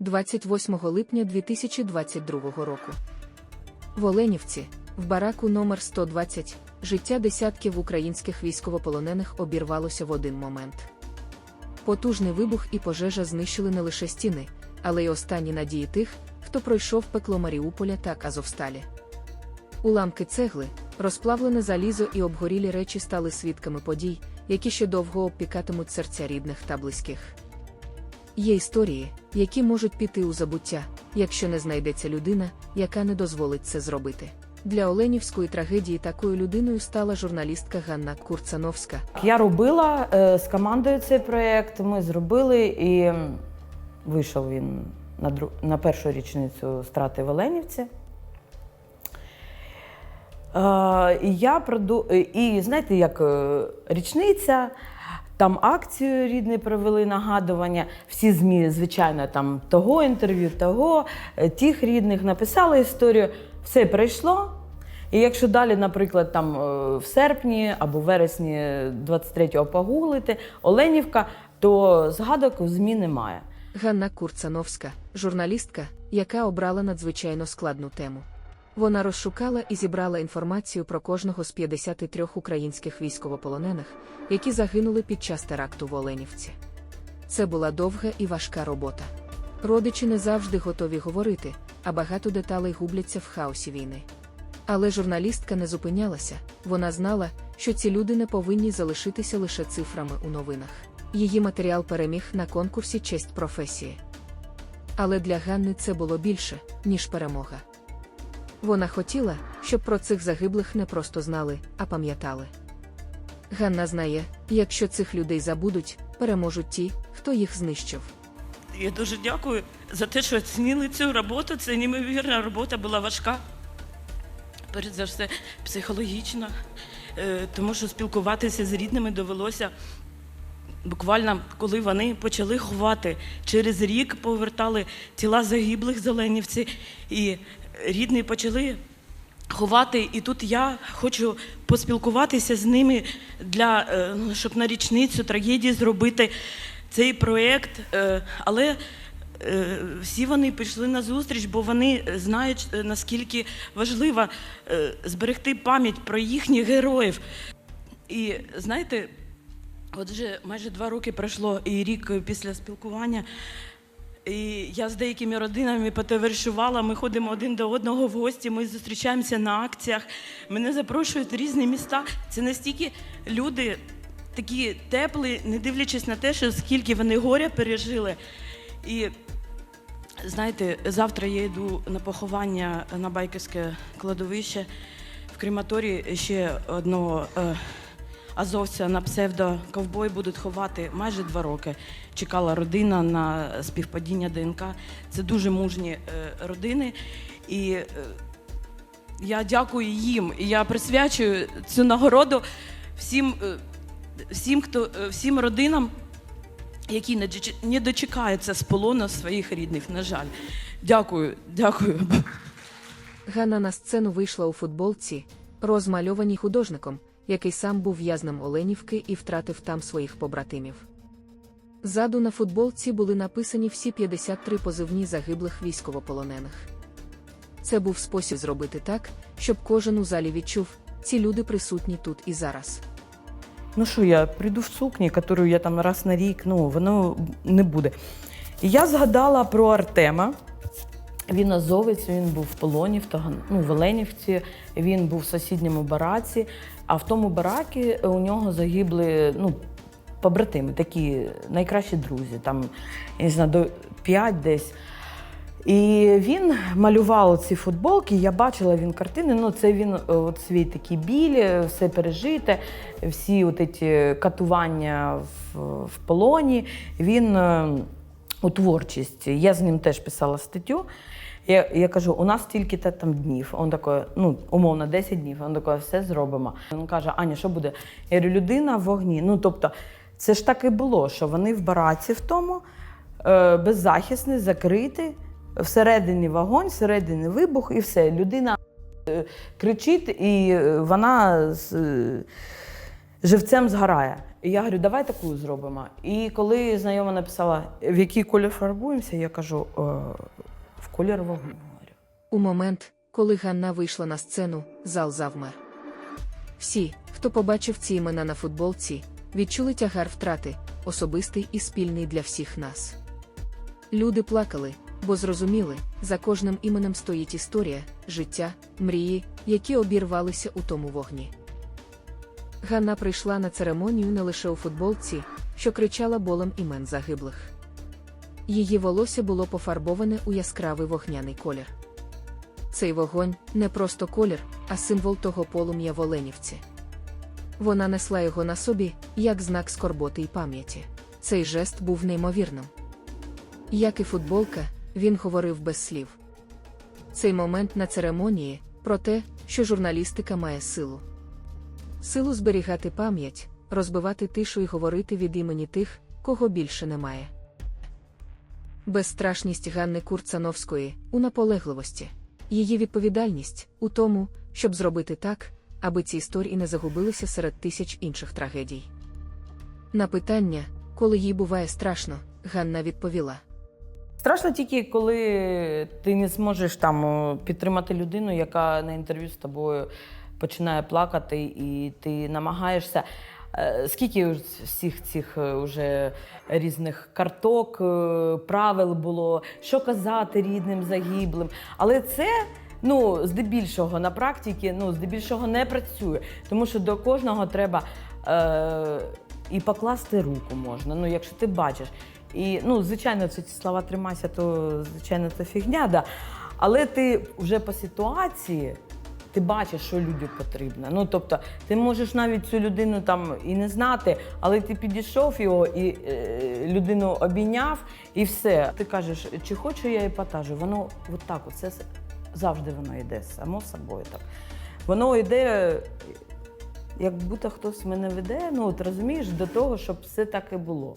28 липня 2022 року. В Оленівці, в бараку номер 120, життя десятків українських військовополонених обірвалося в один момент. Потужний вибух і пожежа знищили не лише стіни, але й останні надії тих, хто пройшов пекло Маріуполя та Азовсталі. Уламки цегли, розплавлене залізо і обгорілі речі стали свідками подій, які ще довго обпікатимуть серця рідних та близьких. Є історії, які можуть піти у забуття, якщо не знайдеться людина, яка не дозволить це зробити. Для Оленівської трагедії такою людиною стала журналістка Ганна Курцановська. Я робила е, з командою цей проєкт. Ми зробили і вийшов він на, на першу річницю страти в Оленівці. Е, я проду... І знаєте, як е, річниця, там акцію рідний провели нагадування. Всі ЗМІ, звичайно, там того інтерв'ю, того, е, тих рідних написали історію. Все пройшло. І якщо далі, наприклад, там е, в серпні або вересні 23-го погуглити Оленівка, то згадок в ЗМІ немає. Ганна Курцановська, журналістка, яка обрала надзвичайно складну тему. Вона розшукала і зібрала інформацію про кожного з 53 українських військовополонених, які загинули під час теракту в Оленівці. Це була довга і важка робота. Родичі не завжди готові говорити, а багато деталей губляться в хаосі війни. Але журналістка не зупинялася, вона знала, що ці люди не повинні залишитися лише цифрами у новинах. Її матеріал переміг на конкурсі Честь професії. Але для Ганни це було більше, ніж перемога. Вона хотіла, щоб про цих загиблих не просто знали, а пам'ятали. Ганна знає, якщо цих людей забудуть, переможуть ті, хто їх знищив. Я дуже дякую за те, що оцінили цю роботу. Це неймовірна робота була важка. Перед за все, психологічно, Е, тому що спілкуватися з рідними довелося буквально, коли вони почали ховати. Через рік повертали тіла загиблих зеленівці, і рідні почали ховати. І тут я хочу поспілкуватися з ними для е, ну, щоб на річницю трагедії зробити цей проєкт. Е, Але е, всі вони пішли на зустріч, бо вони знають, наскільки важливо зберегти пам'ять про їхніх героїв. І знаєте, от вже майже два роки пройшло і рік після спілкування. І я з деякими родинами потоваришувала, ми ходимо один до одного в гості, ми зустрічаємося на акціях. Мене запрошують в різні міста. Це настільки люди такі теплі, не дивлячись на те, що скільки вони горя пережили. І знаєте, завтра я йду на поховання на байкерське кладовище в крематорії ще одного е, азовця на псевдо ковбой будуть ховати майже два роки. Чекала родина на співпадіння ДНК. Це дуже мужні е, родини. І е, я дякую їм. І я присвячую цю нагороду всім, е, всім, хто, всім родинам, які не дочекаються з полону своїх рідних. На жаль. Дякую, дякую. Ганна на сцену вийшла у футболці, розмальованій художником, який сам був в'язнем Оленівки і втратив там своїх побратимів. Ззаду на футболці були написані всі 53 позивні загиблих військовополонених. Це був спосіб зробити так, щоб кожен у залі відчув, ці люди присутні тут і зараз. Ну що, я прийду в сукні, яку я там раз на рік, ну воно не буде. Я згадала про Артема. Він азовець, він був в полоні в Таган... ну, в Оленівці, він був в сусідньому бараці, а в тому баракі у нього загибли ну, побратими, такі найкращі друзі, там, я не знаю, до 5 десь. І він малював ці футболки, я бачила він картини. Ну, це він е, от свій такий біль, е, все пережите, всі от ці катування в, в полоні. Він е, у творчості. Я з ним теж писала статтю. Я, я кажу, у нас тільки та там днів. Він такий, ну, умовно, 10 днів. Він такий, все зробимо. Він каже, Аня, що буде? Я говорю, людина в вогні. Ну, тобто, це ж так і було, що вони в бараці в тому, е, беззахисні, закриті, всередині вогонь, всередині вибух і все. Людина е, кричить, і е, вона з, е, живцем згорає. І я говорю, давай таку зробимо. І коли знайома написала, в який колір фарбуємося, я кажу, «Е, колір вогню. У момент, коли Ганна вийшла на сцену, зал завмер. Всі, хто побачив ці імена на футболці, відчули тягар втрати, особистий і спільний для всіх нас. Люди плакали, бо зрозуміли, за кожним іменем стоїть історія, життя, мрії, які обірвалися у тому вогні. Ганна прийшла на церемонію не лише у футболці, що кричала болем імен загиблих. Її волосся було пофарбоване у яскравий вогняний колір. Цей вогонь не просто колір, а символ того полум'я в Оленівці. Вона несла його на собі, як знак скорботи й пам'яті. Цей жест був неймовірним. Як і футболка, він говорив без слів. Цей момент на церемонії про те, що журналістика має силу. Силу зберігати пам'ять, розбивати тишу і говорити від імені тих, кого більше немає. Безстрашність Ганни Курцановської у наполегливості. Її відповідальність у тому, щоб зробити так, аби ці історії не загубилися серед тисяч інших трагедій. На питання, коли їй буває страшно, Ганна відповіла. Страшно тільки, коли ти не зможеш там підтримати людину, яка на інтерв'ю з тобою починає плакати, і ти намагаєшся. Е, Скільки всіх цих е, уже різних карток, е, правил було, що казати рідним загиблим. Але це ну, здебільшого на практиці ну, здебільшого не працює, тому що до кожного треба е, і покласти руку можна, ну, якщо ти бачиш. І, ну, звичайно, ці слова тримайся, то звичайно це фігня, да. але ти вже по ситуації. Ти бачиш, що людям потрібно. Ну тобто, ти можеш навіть цю людину там і не знати, але ти підійшов його і е, людину обійняв, і все. Ти кажеш, чи хочу я епатажу? Воно от так, от, завжди воно йде, само собою так. Воно йде, як будто хтось мене веде, ну от розумієш, до того, щоб все так і було.